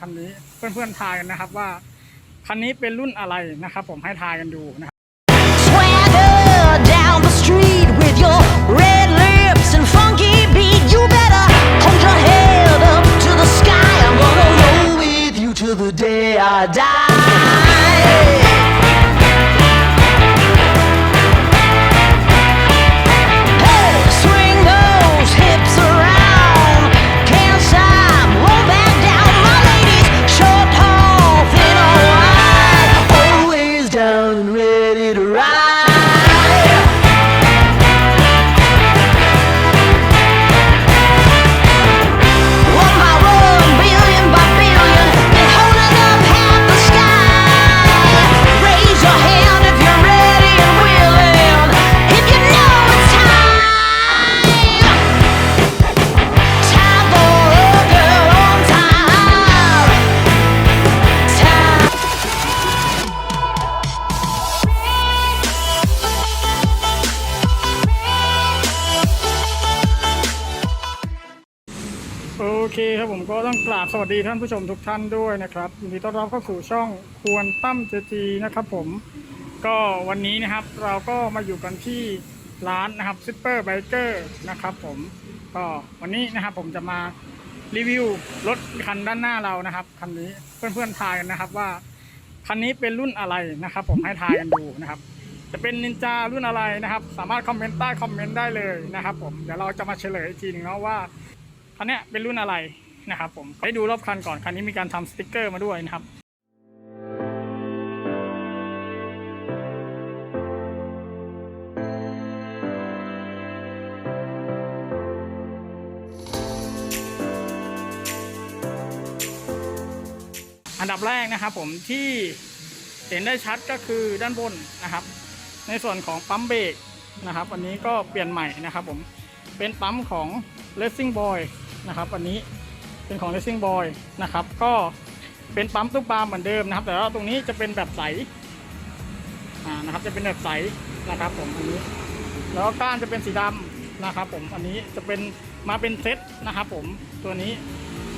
คันนี้เพื่อนๆทายกันนะครับว่าคันนี้เป็นรุ่นอะไรนะครับ ผมให้ทายกันดูนะครับ the day I die. เคครับผมก็ต้องกราบสวัสดีท่านผู้ชมทุกท่านด้วยนะครับยินดีต้อนรับเข้าสู่ช่องควรตั้มเจจีนะครับผมก็วันนี้นะครับเราก็มาอยู่กันที่ร้านนะครับซิปเปอร์ไบเกอร์นะครับผมก็วันนี้นะครับผมจะมารีวิวรถคันด้านหน้าเรานะครับคันนี้เพื่อนๆทายกันนะครับว่าคันนี้เป็นรุ่นอะไรนะครับ ผมให้ทายกันดูนะครับ จะเป็นนินจารุ่นอะไรนะครับ สามารถคอมเมนต์ใต้คอมเมนต์ได้เลยนะครับ ผมเดี๋ยวเราจะมาเฉลยอีกทีหนึงเนาะว่า คันนี้เป็นรุ่นอะไรนะครับผมให้ดูรอบคันก่อนคันนี้มีการทำสติกเกอร์มาด้วยนะครับอันดับแรกนะครับผมที่เห็นได้ชัดก็คือด้านบนนะครับ ในส่วนของปั๊มเบรกนะครับวันนี้ก็เปลี่ยนใหม่นะครับผมเป็นปั๊มของ Racing Boy นะครับวันนี้เป็นของ Racing Boy นะครับ ก็เป็นปั๊มตุ๊กปลาเหมือนเดิมนะครับ แต่ว่าตรงนี้จะเป็นแบบใสอ่านะครับ จะเป็นแบบใสนะครับผมอันนี้ แล้วก้านจะเป็นสีดำนะครับ ผมอันนี้จะเป็นมาเป็นเซตนะครับ ผมตัวนี้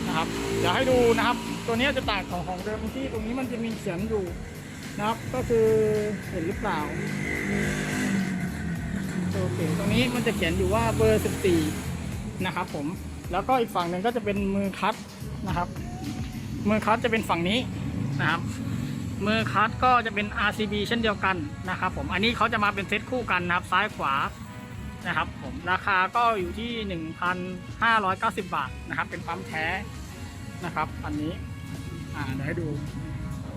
นะครับเดี๋ยวให้ดูนะครับ ตัวนี้จะต่างของของเดิมที่ตรงนี้มันจะมีเขียนอยู่นะครับ ก็คือเห็นหรือเปล่าโอเคตรงนี้มันจะเขียนอยู่ว่าเบอร์ 14 นะครับผม แล้วก็อีกฝั่งหนึ่งก็จะเป็นมือคัดนะครับ มือคัดจะเป็นฝั่งนี้นะครับ มือคัดก็จะเป็น RCB เช่นเดียวกันนะครับ ผมอันนี้เขาจะมาเป็นเซตคู่กันนะครับซ้ายขวานะครับ ผมราคาก็อยู่ที่ 1,590 บาทนะครับ เป็นปั๊มแท้นะครับ อันนี้อ่าเดี๋ยวให้ดู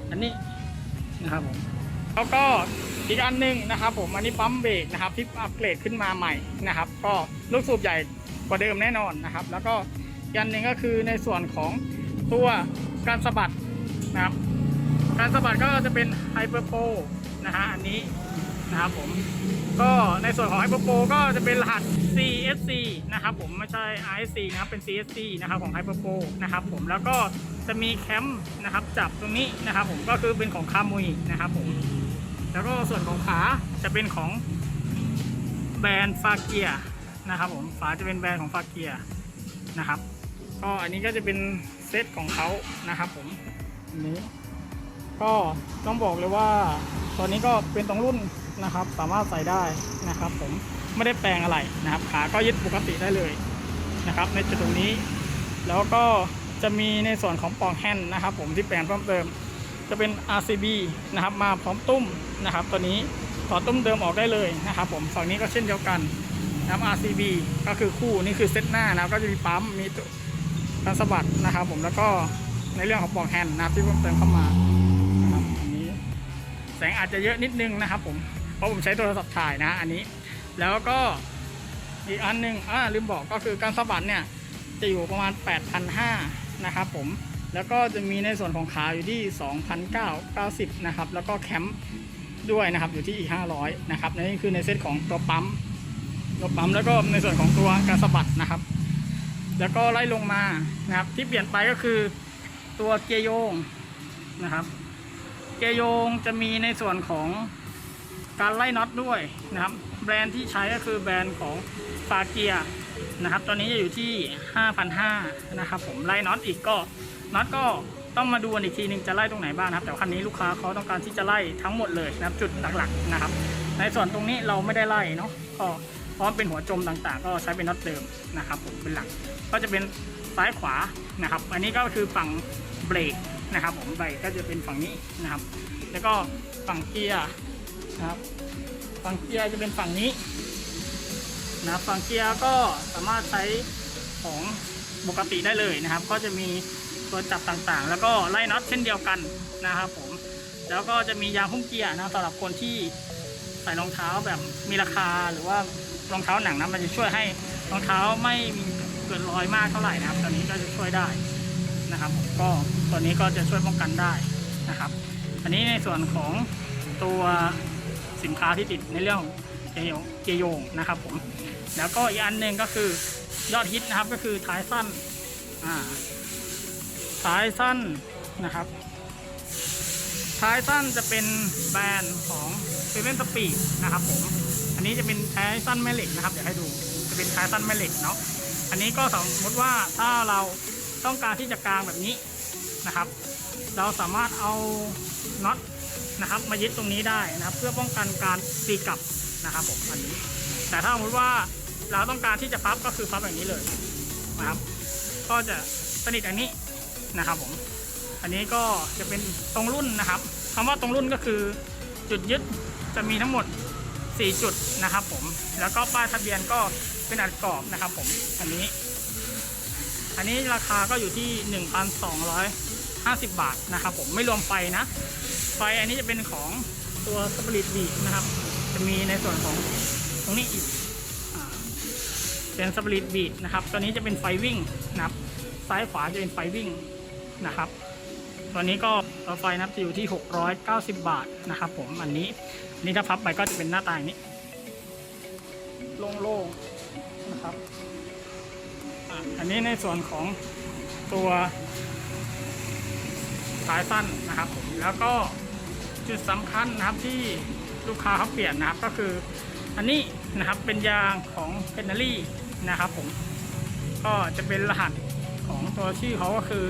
อันนี้นะครับผมแล้วก็อีกอันหนึงนะครับ ผมอันนี้ปั๊มเบรกนะครับที่อัปเกรดขึ้นมาใหม่นะครับ ก็ลูกสูบใหญ่ กว่าเดิมแน่นอนนะครับ แล้วก็ยันหนึ่งก็คือในส่วนของตัวการสะบัดนะครับ การสะบัดก็จะเป็นไฮเปอร์โปนะฮะอันนี้นะครับผมก็ในส่วนของไฮเปอร์โปก็จะเป็นรหัส CSC นะครับผมไม่ใช่ RSC นะครับเป็น CSC นะครับของไฮเปอร์โปนะครับผมแล้วก็จะมีแคมป์นะครับจับตรงนี้นะครับผมก็คือเป็นของคามุยนะครับผมแล้วก็ส่วนของขาจะเป็นของแบรนด์ฟาเกีย นะครับผมฝาจะเป็นแบรนด์ของฟาเกียนะครับ ก็อันนี้ก็จะเป็นเซตของเขานะครับผมนี้ก็ต้องบอกเลยว่าตอนนี้ก็เป็นตรงรุ่นนะครับ สามารถใส่ได้นะครับ ผมไม่ได้แปลงอะไรนะครับ ขาก็ยึดปกติได้เลยนะครับ ในจุดตรงนี้ แล้วก็จะมีในส่วนของปลองแฮนด์นะครับ ผมที่แปลงเพิ่มเติม จะเป็น RCB นะครับ มาพร้อมตุ้มนะครับ ตัวนี้ถอดตุ้มเดิมออกได้เลยนะครับ ผมฝั่งนี้ก็เช่นเดียวกัน นะครับ RCB ก็คือคู่นี่คือเซตหน้านะครับก็จะมีปั๊มมีตัวการสะบัดนะครับผมแล้วก็ในเรื่องของปลองแฮนด์นะครับที่เพิ่มเติมเข้ามานะครับอันนี้แสงอาจจะเยอะนิดนึงนะครับผมเพราะผมใช้โทรศัพท์ถ่ายนะอันนี้ แล้วก็อีกอันหนึงอ่าลืมบอกก็คือการสะบัดเนี่ยจะอยู่ประมาณ 8,500นะครับผมแล้วก็จะมีในส่วนของขาอยู่ที่ 2,990 นะครับ แล้วก็แคมป์ด้วยนะครับ อยู่ที่อีก 500 นะครับนี่คือในเซตของตัวปั๊ม ตัวปั๊มแล้วก็ในส่วนของตัวการสะบัดนะครับ แล้วก็ไล่ลงมานะครับ ที่เปลี่ยนไปก็คือตัวเกียร์โยงนะครับ เกียร์โยงจะมีในส่วนของการไล่น็อตด้วยนะครับ แบรนด์ที่ใช้ก็คือแบรนด์ของฟาเกียนะครับ ตอนนี้จะอยู่ที่ 5,500นะครับ ผมไล่น็อตอีกก็น็อตก็ต้องมาดูกันอีกทีหนึงจะไล่ตรงไหนบ้างครับ แต่คันนี้ลูกค้าเขาต้องการที่จะไล่ทั้งหมดเลยนะครับจุดหลักๆนะครับ ในส่วนตรงนี้เราไม่ได้ไล่เนาะก็ พราะมันเป็นหัวจมต่างๆ ก็ใช้เป็นน็อตเดิมนะครับผมเป็นหลัก ก็จะเป็นซ้ายขวานะครับ อันนี้ก็คือฝั่งเบรกนะครับ ผมเบรกก็จะเป็นฝั่งนี้นะครับ แล้วก็ฝั่งเกียร์นะครับ ฝั่งเกียร์จะเป็นฝั่งนี้นะฝั่งเกียร์ก็สามารถใช้ของปกติได้เลยนะครับ ก็จะมีตัวจับต่างๆ แล้วก็ไล่น็อตเช่นเดียวกันนะครับผมแล้วก็จะมียางหุ้มเกียร์นะสำหรับคนที่ใส่รองเท้าแบบมีราคาหรือว่า รองเท้าหนังนะมันจะช่วยให้รองเท้าไม่มีเกิดรอยมากเท่าไหร่นะครับ ตัวนี้ก็จะช่วยได้นะครับผมก็ตัวนี้ก็จะช่วยป้องกันได้นะครับ อันนี้ในส่วนของตัวสินค้าที่ติดในเรื่องเกียโยงเกียร์โยงนะครับผมแล้วก็อีกอันหนึ่งก็คือยอดฮิตนะครับก็คือท้ายสั้นอ่าท้ายสั้นนะครับท้ายสั้นจะเป็นแบรนด์ของ เซเว่นสปีดนะครับผม อันนี้จะเป็นท้ายสั้นแม่เหล็กนะครับเดี๋ยวให้ดูจะเป็นท้ายสั้นแม่เหล็กเนาะ อันนี้ก็สมมติว่าถ้าเราต้องการที่จะกางแบบนี้นะครับ เราสามารถเอาน็อตนะครับ มายึดตรงนี้ได้นะครับ เพื่อป้องกันการตีกลับนะครับผมอันนี้ แต่ถ้าสมมติว่าเราต้องการที่จะพับก็คือพับอย่างนี้เลยนะครับ ก็จะสนิทอันนี้นะครับผมอันนี้ก็จะเป็นตรงรุ่นนะครับคำว่าตรงรุ่นก็คือจุดยึด จะมีทั้งหมด 4 จุดนะครับผมแล้วก็ป้ายทะเบียนก็เป็นอัดกรอบนะครับผมอันนี้ อันนี้ราคาก็อยู่ที่ 1,250 บาทนะครับผมไม่รวมไฟนะ ไฟอันนี้จะเป็นของตัวสปริตบีนะครับ จะมีในส่วนของตรงนี้อีกเป็นสปริตบีนะครับตัวนี้จะเป็นไฟวิ่งนะครับซ้ายขวาจะเป็นไฟวิ่งนะครับ ตอนนี้ก็ไฟนับจะอยู่ที่ 690 บาทนะครับผมอันนี้อันนี้ถ้าพับไปก็จะเป็นหน้าตาอย่างนี้ โล่งๆนะครับอันนี้ในส่วนของตัวสายสั้นนะครับผมแล้วก็จุดสำคัญนะครับที่ลูกค้าเขาเปลี่ยนนะครับก็คืออันนี้นะครับเป็นยางของเพนนารี่นะครับผมก็จะเป็นรหัสของตัวชื่อเขาก็คือ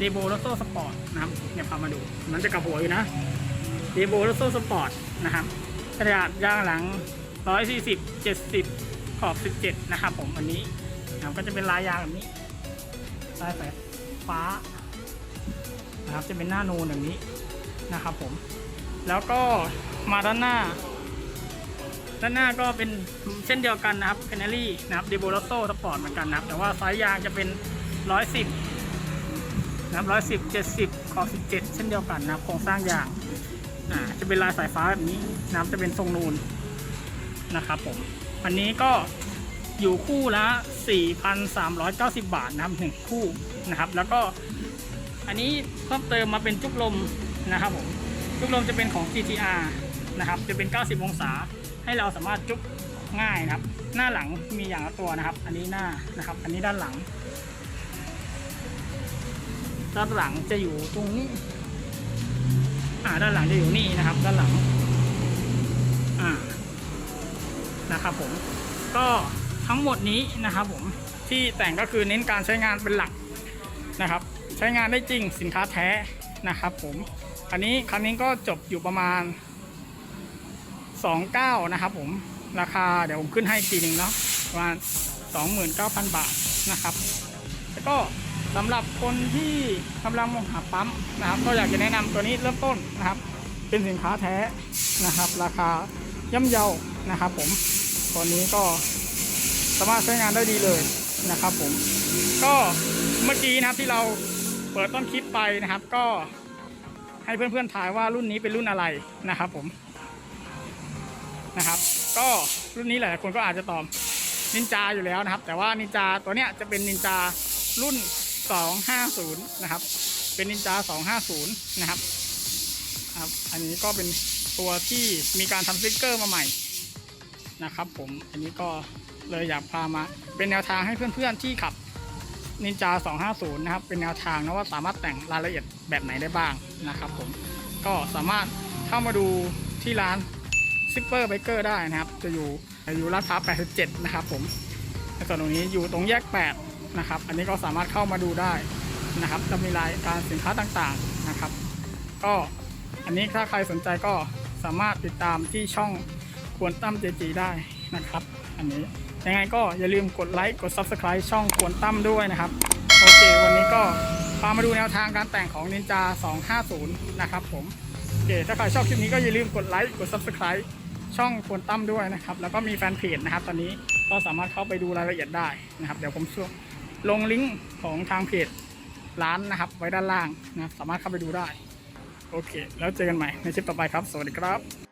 d e b o r o s o Sport นะครับเนี่ยพามาดูมันจะกลับหัวอยู่นะ d e b o r o s o Sport นะครับขนาดยางหลัง 140 70 ขอบ 17 นะครับผมอันนี้นะครับก็จะเป็นลายยางแบบนี้ลายสายฟ้านะครับจะเป็นหน้านูนแบบนี้นะครับผม แล้วก็มาด้านหน้า ด้านหน้าก็เป็นเช่นเดียวกันนะครับเพน a รี่นะครับเดโบลโซสปอร์ตเหมือนกันนะครับแต่ว่าไซส์ยางจะเป็น 110 นะครับ110 70ขอบ17เช่นเดียวกันนะครับโครงสร้างยางอ่าจะเป็นลายสายฟ้าแบบนี้นะครับจะเป็นทรงนูนนะครับผมอันนี้ก็อยู่คู่ละ 4,390 บาทนะครับหนึ่งคู่นะครับ แล้วก็อันนี้เพิ่มเติมมาเป็นจุกลมนะครับผมจุกลมจะเป็นของ GTR นะครับจะเป็น 90 องศา ให้เราสามารถจุกง่ายนะครับ หน้าหลังมีอย่างละตัวนะครับ อันนี้หน้านะครับ อันนี้ด้านหลัง ด้านหลังจะอยู่ตรงนี้ อ่า ด้านหลังจะอยู่นี่นะครับ ด้านหลัง อ่า นะครับผม ก็ทั้งหมดนี้นะครับผม ที่แต่งก็คือเน้นการใช้งานเป็นหลักนะครับ ใช้งานได้จริงสินค้าแท้นะครับผม อันนี้คันนี้ก็จบอยู่ประมาณ 29นะครับผม ราคาเดี๋ยวผมขึ้นให้ทีหนึ่งเนาะประมาณ 29,000 บาทนะครับ แล้วก็ สำหรับคนที่กำลังมองหาปั๊มนะครับก็อยากจะแนะนำตัวนี้เริ่มต้นนะครับ เป็นสินค้าแท้นะครับ ราคาย่อมเยานะครับ ผมตัวนี้ก็สามารถใช้งานได้ดีเลยนะครับ ผมก็เมื่อกี้นะครับที่เราเปิดต้นคลิปไปนะครับ ก็ให้เพื่อนๆถ่ายว่ารุ่นนี้เป็นรุ่นอะไรนะครับ ผมนะครับ ก็รุ่นนี้หลายคนก็อาจจะตอบนินจาอยู่แล้วนะครับ แต่ว่านินจาตัวเนี้ยจะเป็นนินจารุ่น 250 นะครับ เป็นนินจา 250 นะครับครับ อันนี้ก็เป็นตัวที่มีการทำสติ๊กเกอร์มาใหม่นะครับ ผมอันนี้ก็เลยอยากพามา เป็นแนวทางให้เพื่อนๆที่ขับนินจา 250 นะครับ เป็นแนวทางนะว่าสามารถแต่งรายละเอียดแบบไหนได้บ้างนะครับผมก็สามารถเข้ามาดูที่ร้านซิปเปอร์ไบเกอร์ได้นะครับ จะอยู่อยู่ลาดพร้าว 87 นะครับผมในส่วนตรงนี้อยู่ตรงแยก 8 นะครับ อันนี้ก็สามารถเข้ามาดูได้นะครับ จะมีรายการสินค้าต่างๆนะครับ ก็อันนี้ถ้าใครสนใจก็สามารถติดตามที่ช่องควรตั้มเจจีได้นะครับ อันนี้ยังไงก็อย่าลืมกดไลค์กด Subscribe ช่องควรตั้มด้วยนะครับ โอเค วันนี้ก็พามาดูแนวทางการแต่งของ Ninja 250 นะครับผมโอเคถ้าใครชอบคลิปนี้ก็อย่าลืมกดไลค์กด Subscribe ช่องควรตั้มด้วยนะครับ แล้วก็มีแฟนเพจนะครับ ตอนนี้ก็สามารถเข้าไปดูรายละเอียดได้นะครับ เดี๋ยวผมช่วย ลงลิงก์ของทางเพจร้านนะครับ ไว้ด้านล่างนะสามารถเข้าไปดูได้ โอเค แล้วเจอกันใหม่ในคลิปต่อไปครับ สวัสดีครับ